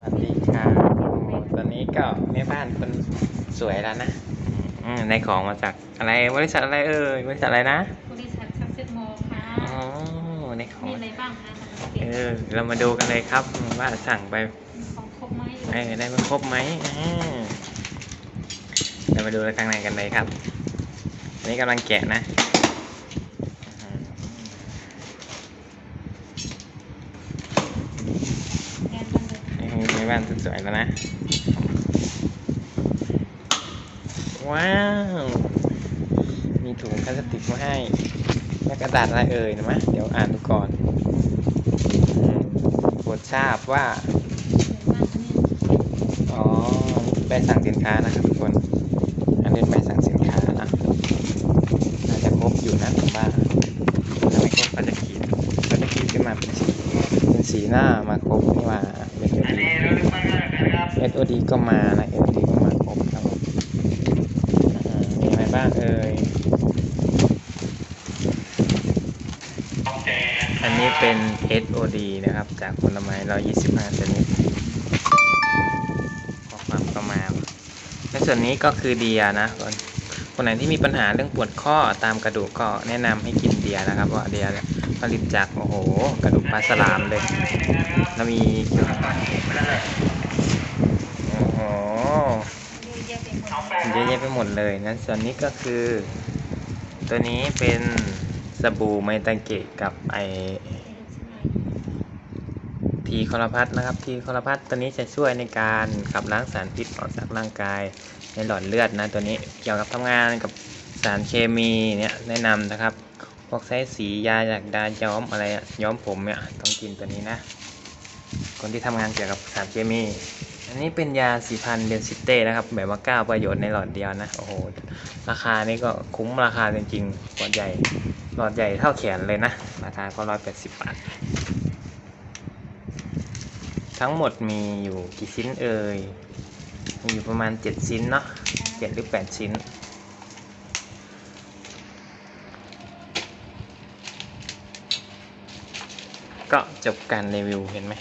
สวัสดีครับโอ้ตอนนี้ก็แม่บ้านคนสวยแล้วนะอืมในของมาจากอะไรบริษัทอะไรเอ่ยบริษัทอะไรนะบริษัทซักเซ็ตโมค่ะอ๋อในของมีอะไรบ้างคะสังเกเอตอเรามาดูกันเลยครับว่าสั่งไปมีของครบไหมเออได้มาครบไหมอ่าเรามาดูข้างในกันเลยครับอันนี้กำลังแกะนะอืม แกนกันเลย นี่แม่ บ้านสวยๆแล้วนะ ว้าว มีถุงพลาสติกมาให้และกระดาษอะไรเอ่ยนะมะเดี๋ยวอ่านดูก่อนโปรดทราบว่าว่าอ๋อใบสั่งสินค้านะครับทุกคน อันนี้เป็นใบสั่งสินค้านะน่าจะครบอยู่นะผมว่าถ้าไม่ครบก็จะขีดก็จะขีดขึ้นมาเป็นสีเป็นสี หน้ามาครบนี่ว่าเป็นดีเอสโอดีก็มานะเอสโอดีก็มาครบครับผมอ่ามีอะไรบ้างเอ่ยอันนี้เป็น SOD นะครับ จากผลไม้125ชนิดข้อความก็มาในส่วนนี้ก็คือเดียนะคนคนไหนที่มีปัญหาเรื่องปวดข้อตามกระดูกก็แนะนำให้กินเดียนะครับเพราะเดียเนี่ย ผลิตจาก โอ้โห กระดูกปลาสลามเลย แล้วมี โอ้โห เยอะแยะไปหมดเยอยไปหมดเลยนะส่วนนี้ก็คือ ตัวนี้เป็นสบู่ไมตังเกะกับไอทีคอลพัทนะครับ ทีคอลพัทตัวนี้จะช่วยในการขับล้างสารพิษออกจากร่างกายในหลอดเลือดนะ ตัวนี้เกี่ยวกับทำงานกับสารเคมีเนี่ยแนะนำนะครับ พวกใช้สียาจากดาย้อมอะไรย้อมผมเนี่ยต้องกินตัวนี้นะ คนที่ทำงานเกี่ยวกับสารเคมี อันนี้เป็นยาสีพันเดนซิเต้นะครับ แบบว่า9ประโยชน์ในหลอดเดียวนะ โอ้โห ราคานี่ก็คุ้มราคาจริงๆหลอดใหญ่ หลอดใหญ่เท่าแขนเลยนะ ราคาก็ร้อยแปดสิบบาท ทั้งหมดมีอยู่กี่ชิ้นเอ่ย มีอยู่ประมาณ7ชิ้นเนาะ7หรือ8ชิ้น ก็จบการรีวิวเห็นไหม